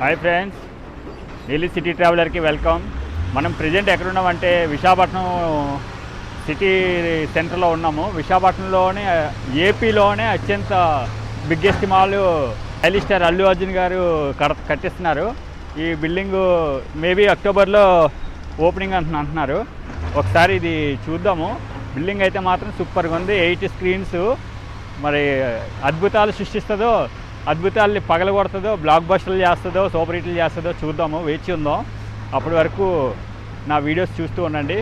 Hi friends Delhi city ట్రావెలర్కి welcome. మనం present ఎక్కడున్నామంటే విశాఖపట్నం సిటీ సెంటర్లో ఉన్నాము. విశాఖపట్నంలోనే ఏపీలోనే అత్యంత biggest mall stylish star Allu Arjun garu కడ కట్టిస్తున్నారు. ఈ బిల్డింగ్ మేబీ అక్టోబర్లో ఓపెనింగ్ అంటున్నా అంటున్నారు. ఒకసారి ఇది చూద్దాము. బిల్డింగ్ అయితే మాత్రం సూపర్గా ఉంది. Eight screens. మరి అద్భుతాలు సృష్టిస్తుందో అద్భుతాల్ని పగలగొడుతుందో బ్లాక్ బస్టర్లు చేస్తుందో సూపర్ హిట్లు చేస్తుందో చూద్దాము వేచి ఉందాం. అప్పటి వరకు నా వీడియోస్ చూస్తూ ఉండండి.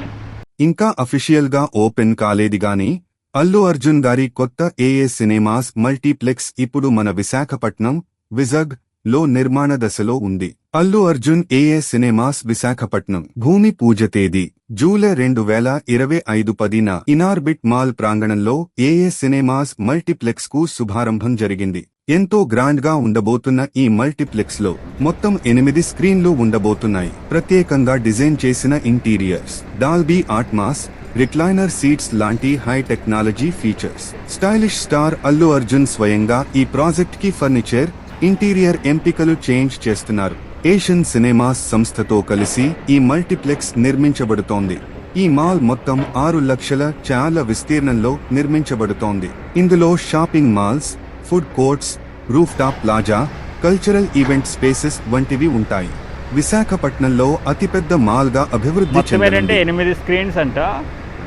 ఇంకా అఫీషియల్గా ఓపెన్ కాలేది గాని అల్లు అర్జున్ గారి కొత్త ఏఏ సినిమాస్ మల్టీప్లెక్స్ ఇప్పుడు మన విశాఖపట్నం విజగ్లో నిర్మాణ దశలో ఉంది. అల్లు అర్జున్ ఏఏ సినిమాస్ విశాఖపట్నం భూమి పూజ తేదీ జూలై రెండు వేల ఇరవై ఐదు పదిన ఇనార్బిట్ మాల్ ప్రాంగణంలో ఏఏ సినిమాస్ మల్టీప్లెక్స్కు శుభారంభం జరిగింది. ఎంతో గ్రాండ్గా ఉండబోతున్న ఈ మల్టీప్లెక్స్లో మొత్తం ఎనిమిది స్క్రీన్లు ఉండబోతున్నాయి. ప్రత్యేకంగా డిజైన్ చేసిన interiors Dolby Atmos recliner seats లాంటి high technology features. Stylish star Allu Arjun స్వయంగా ఈ ప్రాజెక్ట్కి ఫర్నిచర్ ఇంటీరియర్ ఎంపికలు చేంజ్ చేస్తున్నారు. ఏషియన్ సినిమాస్ సంస్థతో కలిసి ఈ మల్టీప్లెక్స్ నిర్మించబడుతోంది. ఈ మాల్ మొత్తం ఆరు లక్షల చాలా విస్తీర్ణంలో నిర్మించబడుతోంది. ఇందులో shopping malls food courts roof top plaza cultural event spaces వంటివి ఉంటాయి. విశాఖపట్నంలో అతిపెద్ద మాల్గా అభివృద్ధి ఏంటంటే ఎనిమిది స్క్రీన్స్ అంట.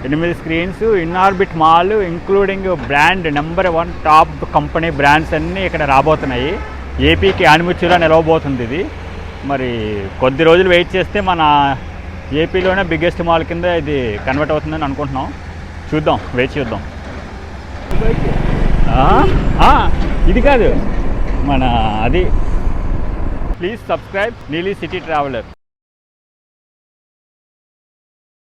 ఎనిమిది screens Inorbit mall including brand number one top company brands అన్నీ ఇక్కడ రాబోతున్నాయి. ఏపీకి ఆనిముత్యులా నిలవబోతుంది ఇది. మరి కొద్ది రోజులు వెయిట్ చేస్తే మన ఏపీలోనే బిగ్గెస్ట్ మాల్ కింద ఇది కన్వర్ట్ అవుతుందని అనుకుంటున్నాం. చూద్దాం వెయిట్ చూద్దాం. ఇది కాదు. మన అది. ప్లీజ్ సబ్స్క్రైబ్ నీలీ సిటీ ట్రావెలర్